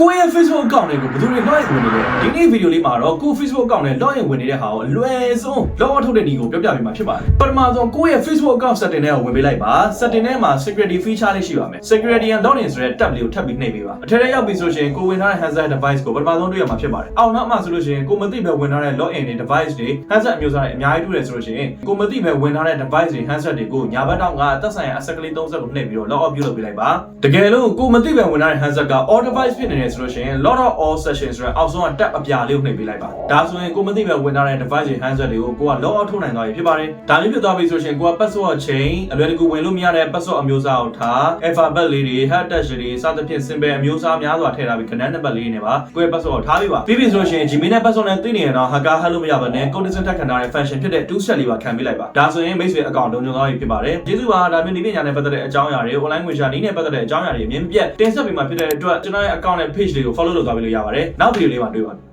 ကိုယ့်ရဲ့ Facebook account တွေကိုဘယ်သူတွေ login ဝင်နေလဲဒီနေ့ဗီဒီယိုလေးမှာတော့ကိုယ့် Facebook account နဲ့ login ဝင်နေတဲ့ဟာကိုအလွယ်ဆုံး log out ထုတ်တဲ့နည်းကိုပြောပြပေးမှာဖြစ်ပါတယ်ပထမဆုံးကိုယ့်ရဲ့ Facebook account setting ထဲကိုဝင်ပေးလိုက်ပါ setting ထဲမှာ security feature လေးရှိပါမယ် security and login ဆိုတဲ့ tab လေးကိုထပ်ပြီးနှိပ်ပေးပါအထက်ထဲရောက်ပြီဆိုရှင်ကိုဝင်ထားတဲ့ handset device ကိုပထမဆုံးတွေ့ရမှာဖြစ်ပါတယ်အောက်နောက်မှာဆိုလို့ရှိရင်ကိုမသိပဲဝင်ထားတဲ့ login တွေ device တွေ handset အမျိုးအစားတွေအများကြီးတွေ့တယ်ဆိုလို့ရှိရင်ကိုမသိပဲဝင်ထားတဲ့ device တွေ handset တွေကိုညာဘက်တောင်ကသက်ဆိုင်ရာ asset ကလေး30ကိုနှိပ်ပြီးတော့ log out ပြုလုပ်ပေးလိုက်ပါတကယ်လို့ကိုမသိပဲဝင်ထားတဲ့ handset က all device ဖြစ်နေတယ်ဆိုလို့ရှိရင် log out all session ဆိုတဲ့အောက်ဆုံးက tab အပြာလေးကိုနှိပ်ပေးလိုက်ပါဒါဆိုရင်ကိုမသိပဲဝင်ထားတဲ့ device တွေ handset တွေကိုကိုက log out ထုတ်နိုင်သွားပြီဖြစ်ပါတယ်ဒါလေးဖြစ်သွားပြီဆိုရှင်ကိုက password chain အလွယ်တကူဝင်လို့မရတဲ့ password အမျိုးအစားကိုထား alphabet လေးတွေ hash dash တွေစသဖြင့် symbol အမျိုးအစားများစွာထည့်ထားပြီးခဏနံပါတ်လေးတွေနဲ့ပါကိုယ့်ရဲ့ password ကိုထားပြီးပါပြီးပြီဆိုရှင် Gmail နဲ့ password နဲ့သိနေရင်တော့ hacker hack လို့မရဘဲနဲ့ code design ထက်ခံထားတဲ့ function ဖြစ်တဲ့ two step လေးပါခံပေးလိုက်ပါဒါဆိုရင်မိတ်ဆွေ account လုံးလုံးသွားပြီဖြစ်ပါတယ်ကျေးဇူးပါဒါမျိုးဒီပညာနဲ့ပတ်သက်တဲ့အကြောင်းအရာတွေ online ငွေရှာနည်းနဲ့ပတ်သက်တဲ့အကြောင်းအရာတွေအမြင်ပြတ်တင်ဆက်ပေးမှာဖြစ်တဲ့အတွက်ကျွန်တော်ရဲ့ account နဲ့ page လေးကို follow လုပ်သွားပေးလို့ရပါတယ်နောက်ဗီဒီယိုလေးမှာတွေ့ပါမယ်